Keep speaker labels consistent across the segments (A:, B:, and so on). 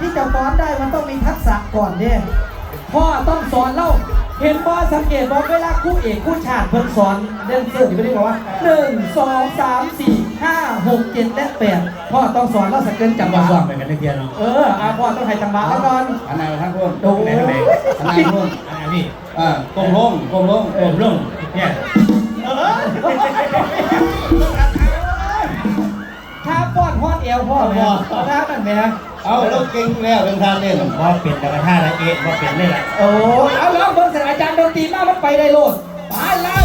A: ที่จะฟ้อนได้มันต้องมีทักษะก่อนเนี่ยพ่อต้องสอนเล่าเห็นพ่อสังเกตว่าเวลาคู่เอกครู่ชาติเพิ่นสอนเล่นเสื้อที่ไม่ได้บอกว่าหนึ่งสองสามสี่ ห้าหกเจ็ดและแปดพ่อต้องสอนเล่าสเกินจังห
B: มาสอ
A: วะ
B: บไปกันได้เพียงเนาะ
A: เอออาพ่อต้องให้จังหวะแล้วก่อน
C: อันไหนท่านพูด
A: โอ้โห
C: อันไหนพูด
B: อันนี้
C: อ่าก้มลงก้มลง
B: โอ้ลงเนี่ย
A: ถ้าป้อนพ่อนเอวพ่อไหมถ้านั่นไหมฮะ
C: เอาเราเก่งแล้วเป็นทางเล่น
B: ว่าเป็นแต่กระท่าละเอ็ดว่าเป็นเลยล่ะ
A: โอ้ยเอาแล้วเบิ่งสถานอาจารย์ดนตรีมามันไปได้โลดไปแล้ว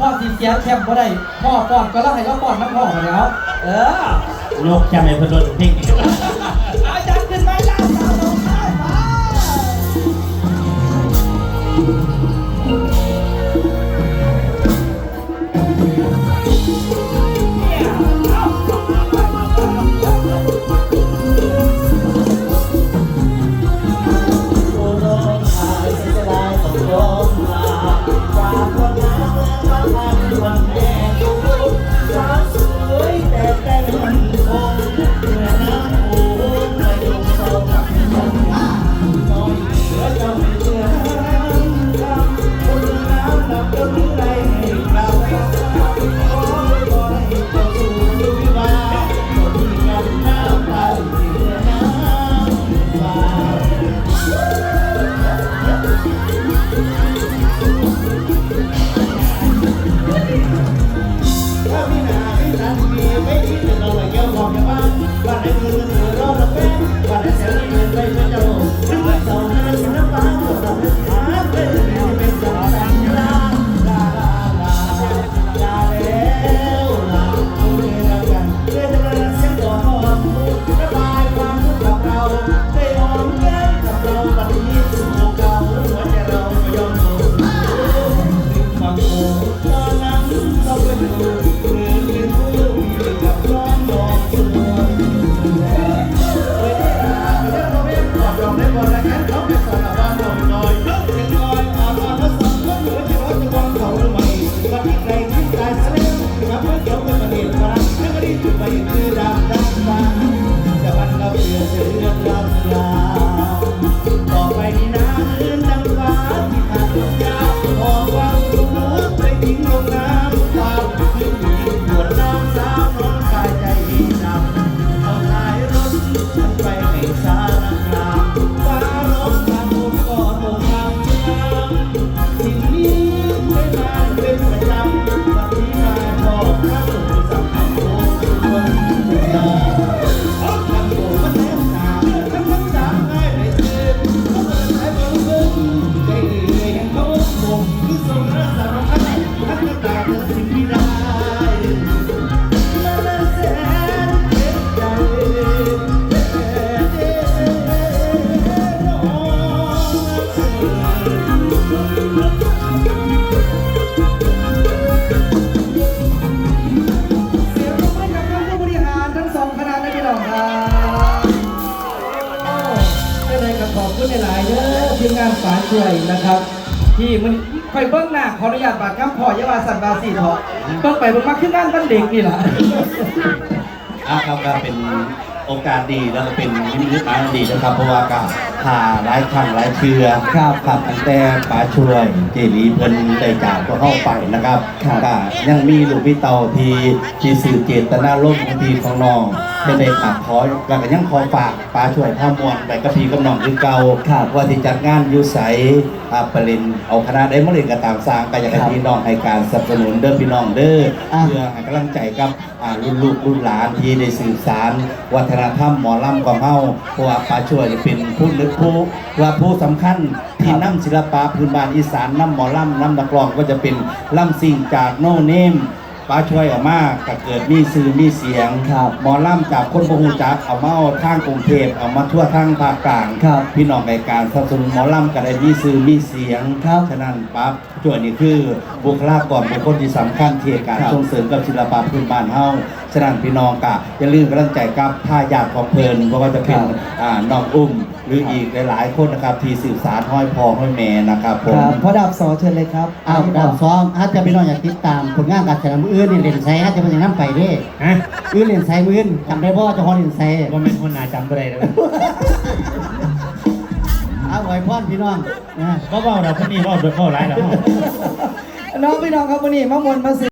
A: พ่อสีเสียแชมป์ก็ได้ พ่อป้อนก็แล้วให้เราป้อนน้ำพ่อมาแล้ว เออ
B: โลกจำในพนนเพ่ง
A: ต่ ขอบคุณหลายๆเด้อทีมงานฝาช่วยนะครับ ที่มันคอยเบิ้งหน้าขออนุญาตบาดคำพ่อยาวาสันบาสีเถาะเบิ้งไปเบิ้งมาขึ้นงานบ้านเด็กนี่แหละ
C: อะครับก็เป็นโอกาสดีแล้วก็เป็นนิมิตหมายอันดีนะครับเพราะว่าการ หาหลายครั้งหลายเชื่อครับครับตั้งแต่ป๋าช่วยเจรีเพิ่นได้จากตัวเข้าไปนะครับก็ยังมีลูกพี่เตาที่ที่สื่อเจตนาร่มของพี่ของน้องจะได้ฝากขอแล้วก็ยังขอฝากป๋าช่วยท่ามวลไปกับพี่กับน้องคือเก่าว่าที่จัดงานอยุใสอ่าปรินเอาคณะได้มาเรียนกับตามสร้างก็อยากให้พี่น้องให้การสนับสนุนเด้อพี่น้องเด้อเพื่อให้กำลังใจกับอ่ารุ่นลูกรุ่นหลานที่ได้สื่อสาร วัฒนธรรมหมอลำของเฮาเพราะว่าป้าช่วยเป็นผู้นึก
B: ผู้ว่าผู้สำคัญที่นำศิลปะพื้นบ้านอีสานนำหมอลำนำนักร้องก็จะเป็นลำสิ่งจากโนเนมป้าช่วยออกมาก็เกิดมีสื่อมีเสียง
A: ครับ
B: หมอลำจากคนบรูจักเอามาเอาทางกรุงเทพเอามาทั่วทางภาคกลาง
A: ครับ
B: พี่น้องรายการสนับสนุนหมอลำก็ได้มีสื่อมีเสียง
A: ครับ
B: ฉะนั้นปั๊บช่วยนี่คือบุคลากรเป็นคนที่สำคัญที่การ
A: ครับ
B: ส่งเสริมกับศิลปะพื้นบ้านเฮา ฉะนั้นพี่น้องกะอย่าลืมกำลังใจกับท่ายาดของเพลินเพราะว่าจะเป็นอ่าน้องอุ้ม หรืออีกหลายๆคนนะครับที่สืบสารห้อยพอห้อยแม่นะครับผ
A: ค
B: ม
A: รับพ่อดาบสอเชิญเลยครับ
D: อ้าวดาวซ้อมถ้าจะพี่น้องอยากติดตามผลงานการแสดงมืออื่นนี่เล่นไซถ้าจะเป็นอย่างนั้นไปเด้
E: ฮะ
D: อื่นเล่นไซมืออื่นจำได้บ่เจ้าของเล่นไซ
E: ว่าเป็นคนหนาจำบ่ได้เลย
D: อ้าวไว้พรพี่น้องนะ
E: ก็เว่าเราคนนี้เว่าโดยเว่าร้ายเรา
A: น้องพี่น้องครับวันนี้มามวนมา